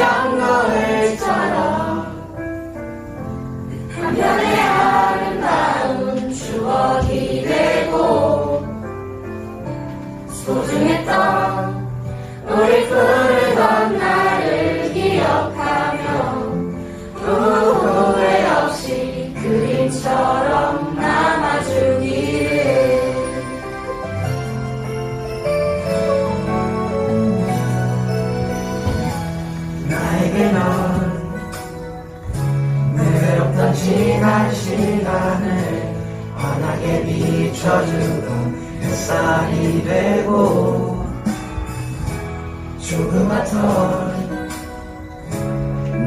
양가을처럼 한편의 시간을 환하게 비춰주던 햇살이 되고 조그맣던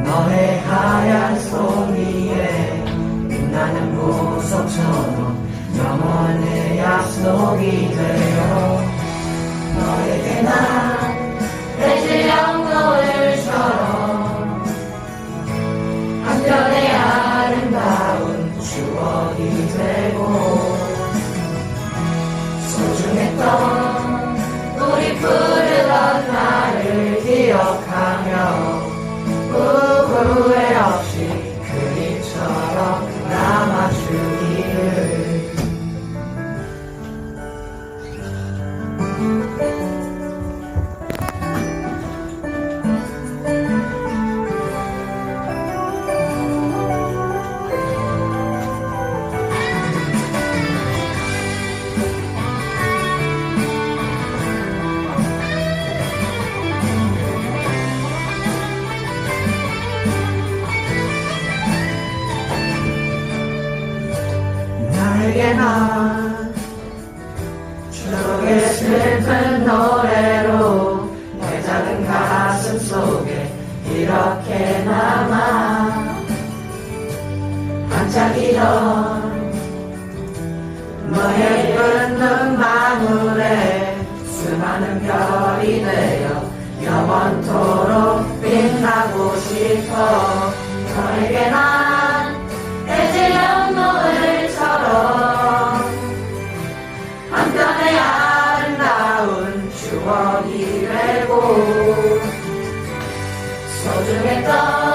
너의 하얀 손 위에 빛나는 보석처럼 영원의 약속이 되어 소 난 추억의 슬픈 노래로 내 작은 가슴 속에 이렇게 남아 반짝이던 너의 예쁜 눈망울에 수많은 별이 되어 영원토록 빛나고 싶어. 너에게 난 소중했던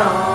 알아.